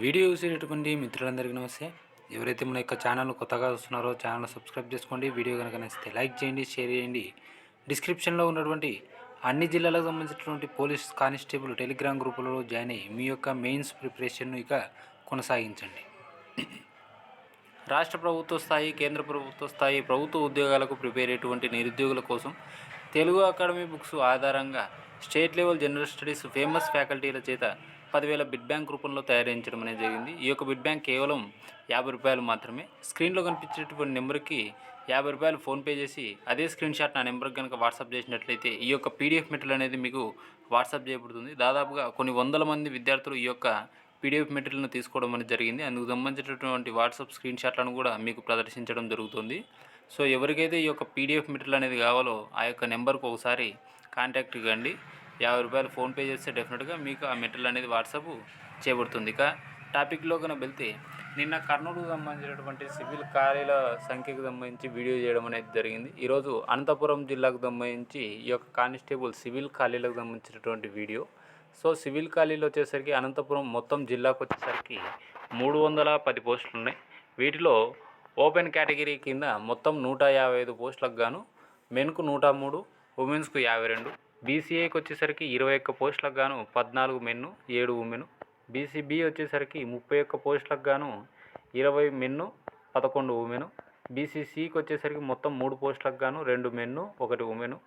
Video చూసేటటువంటి మిత్రులందరికీ నమస్తే. ఎవరైతే మన యొక్క ఛానల్ కొత్తగా వస్తున్నారో ఛానల్ సబ్స్క్రైబ్ చేసుకోండి. వీడియో కనుక నచ్చితే లైక్ చేయండి షేర్ చేయండి. డిస్క్రిప్షన్లో ఉన్నటువంటి అన్ని జిల్లాలకు సంబంధించినటువంటి పోలీస్ కానిస్టేబుల్ టెలిగ్రామ్ గ్రూపులలో జాయిన్ అయ్యి మీ యొక్క మెయిన్స్ ప్రిపరేషన్ను ఇక కొనసాగించండి. రాష్ట్ర ప్రభుత్వ స్థాయి కేంద్ర ప్రభుత్వ స్థాయి ప్రభుత్వ ఉద్యోగాలకు ప్రిపేర్ అయ్యేటువంటి నిరుద్యోగుల కోసం తెలుగు అకాడమీ బుక్స్ ఆధారంగా state level general studies famous ఫ్యాకల్టీల చేత పదివేల బిడ్ బ్యాంక్ రూపంలో తయారించడం అనేది జరిగింది. ఈ యొక్క బిడ్ బ్యాంక్ కేవలం యాభై రూపాయలు మాత్రమే. స్క్రీన్లో కనిపించేటువంటి నెంబర్కి యాభై రూపాయలు ఫోన్పే చేసి అదే స్క్రీన్ షాట్ నా నెంబర్కి కనుక వాట్సాప్ చేసినట్లయితే ఈ యొక్క పీడిఎఫ్ మెటీరియల్ అనేది మీకు వాట్సాప్ చేయబడుతుంది. దాదాపుగా కొన్ని వందల మంది విద్యార్థులు ఈ యొక్క పీడిఎఫ్ మెటీరియల్ను తీసుకోవడం అనేది జరిగింది. అందుకు సంబంధించినటువంటి వాట్సాప్ స్క్రీన్ షాట్లను కూడా మీకు ప్రదర్శించడం జరుగుతుంది. సో ఎవరికైతే ఈ యొక్క పీడిఎఫ్ మెటీరియల్ అనేది కావాలో ఆ యొక్క నెంబర్కు ఒకసారి కాంటాక్ట్ ఇవ్వండి యాభై రూపాయలు ఫోన్పే చేస్తే డెఫినెట్గా మీకు ఆ మెటీరియల్ అనేది వాట్సాప్ చేయబడుతుంది ఇక టాపిక్లో కనుక వెళ్తే నిన్న కర్నూలుకు సంబంధించినటువంటి సివిల్ ఖాళీల సంఖ్యకు సంబంధించి వీడియో చేయడం అనేది జరిగింది. ఈరోజు అనంతపురం జిల్లాకు సంబంధించి ఈ యొక్క కానిస్టేబుల్ సివిల్ ఖాళీలకు సంబంధించినటువంటి వీడియో. సో సివిల్ ఖాళీలు వచ్చేసరికి అనంతపురం మొత్తం జిల్లాకు వచ్చేసరికి మూడు వందల పది పోస్టులు ఉన్నాయి. వీటిలో ఓపెన్ కేటగిరీ కింద మొత్తం నూట యాభై ఐదు పోస్టులకు గాను మెన్కు నూట మూడు ఉమెన్స్కు యాభై రెండు బీసీఏకి వచ్చేసరికి ఇరవై ఒక్క పోస్టులకు గాను పద్నాలుగు మెన్ను ఏడు ఉమెను బీసీబీ వచ్చేసరికి ముప్పై ఒక్క పోస్టులకు గాను ఇరవై మెన్ను పదకొండు ఉమెను బీసీసీకి వచ్చేసరికి మొత్తం మూడు పోస్టులకు గాను రెండు మెన్ను ఒకటి ఉమెను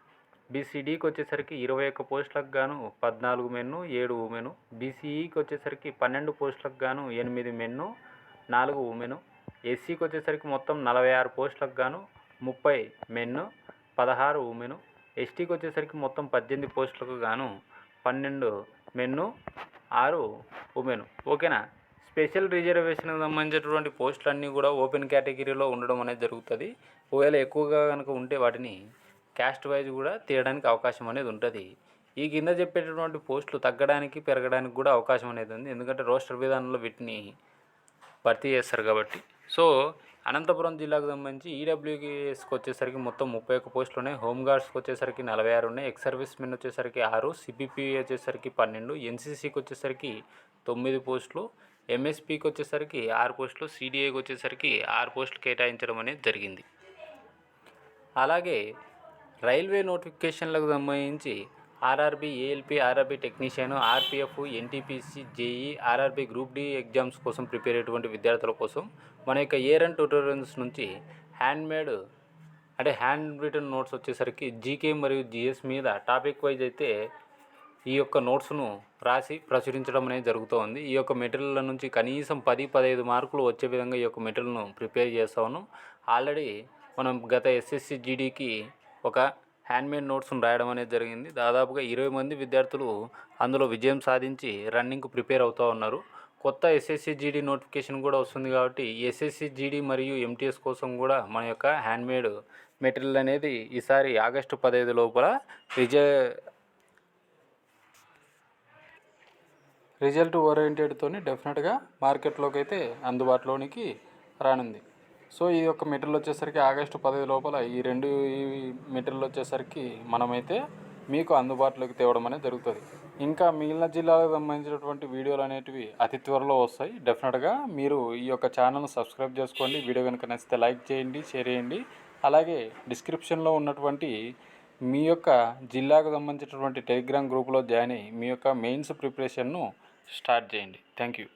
బీసీడీకి వచ్చేసరికి ఇరవై ఒక్క పోస్టులకు గాను పద్నాలుగు మెన్ను ఏడు ఉమెను బీసీఈకి వచ్చేసరికి పన్నెండు పోస్టులకు గాను ఎనిమిది మెన్ను నాలుగు ఉమెను ఎస్సీకి వచ్చేసరికి మొత్తం నలభై ఆరు పోస్టులకు గాను ముప్పై మెన్ను పదహారు ఉమెను ఎస్టీకి వచ్చేసరికి మొత్తం పద్దెనిమిది పోస్టులకు గాను పన్నెండు మెన్ను ఆరు ఉమెన్ ఓకేనా? స్పెషల్ రిజర్వేషన్కి సంబంధించినటువంటి పోస్టులు అన్నీ కూడా ఓపెన్ కేటగిరీలో ఉండడం అనేది జరుగుతుంది. ఒకవేళ ఎక్కువగా కనుక ఉంటే వాటిని క్యాస్ట్ వైజ్ కూడా తీయడానికి అవకాశం అనేది ఉంటుంది. ఈ కింద చెప్పేటటువంటి పోస్టులు తగ్గడానికి పెరగడానికి కూడా అవకాశం అనేది ఉంది. ఎందుకంటే రోస్టర్ విధానంలో వీటిని భర్తీ చేస్తారు కాబట్టి. సో అనంతపురం జిల్లాకు సంబంధించి ఈడబ్ల్యూకేఎస్కి వచ్చేసరికి మొత్తం ముప్పై ఒక్క పోస్టులు ఉన్నాయి హోంగార్డ్స్కి వచ్చేసరికి నలభై ఆరు ఉన్నాయి. ఎక్స్ సర్వీస్ మెన్ వచ్చేసరికి ఆరు సిబిపి వచ్చేసరికి పన్నెండు ఎన్సీసీకి వచ్చేసరికి తొమ్మిది పోస్టులు ఎంఎస్పికి వచ్చేసరికి ఆరు పోస్టులు సిడిఏకి వచ్చేసరికి ఆరు పోస్టులు కేటాయించడం అనేది జరిగింది. అలాగే రైల్వే నోటిఫికేషన్లకు సంబంధించి RRB ALP RRB technician RPF NTPC JE RRB group D exams కోసం ప్రిపేర్ అయ్యేటువంటి విద్యార్థుల కోసం మన యొక్క ఇయర్ అండ్ ట్యూటోరియల్స్ నుంచి హ్యాండ్మేడ్ అంటే హ్యాండ్ రిటర్న్ నోట్స్ వచ్చేసరికి జీకే మరియు జిఎస్ మీద టాపిక్ వైజ్ అయితే ఈ యొక్క నోట్స్ను రాసి ప్రచురించడం అనేది జరుగుతూ ఉంది. ఈ యొక్క మెటీరియల్ నుంచి కనీసం పది పదహైదు మార్కులు వచ్చే విధంగా ఈ యొక్క మెటీరియల్ను ప్రిపేర్ చేస్తాను ఆల్రెడీ మనం గత ఎస్ఎస్సి జీడీకి ఒక హ్యాండ్మేడ్ నోట్స్ను రాయడం అనేది జరిగింది. దాదాపుగా ఇరవై మంది విద్యార్థులు అందులో విజయం సాధించి రన్నింగ్కు ప్రిపేర్ అవుతూ ఉన్నారు. కొత్త ఎస్ఎస్సి జీడీ నోటిఫికేషన్ కూడా వస్తుంది కాబట్టి ఎస్ఎస్సి జీడీ మరియు ఎంటీఎస్ కోసం కూడా మన యొక్క హ్యాండ్మేడ్ మెటీరియల్ అనేది ఈసారి ఆగస్టు పదహైదు లోపల రిజ రిజల్ట్ ఓరియంటెడ్తో డెఫినెట్గా మార్కెట్లోకి అయితే అందుబాటులోనికి రానుంది. సో ఈ యొక్క మెటీరియల్ వచ్చేసరికి ఆగస్టు పదవి లోపల ఈ రెండు ఈ మెటీరియల్ వచ్చేసరికి మనమైతే మీకు అందుబాటులోకి తేవడం అనేది జరుగుతుంది. ఇంకా మిగిలిన జిల్లాలకు సంబంధించినటువంటి వీడియోలు అనేటివి అతి త్వరలో వస్తాయి. డెఫినెట్గా మీరు ఈ యొక్క ఛానల్ను సబ్స్క్రైబ్ చేసుకోండి. వీడియో కనుక నచ్చితే లైక్ చేయండి షేర్ చేయండి. అలాగే డిస్క్రిప్షన్లో ఉన్నటువంటి మీ యొక్క జిల్లాకు సంబంధించినటువంటి టెలిగ్రామ్ గ్రూప్లో జాయిన్ అయ్యి మీ యొక్క మెయిన్స్ ప్రిపరేషన్ను స్టార్ట్ చేయండి. Thank you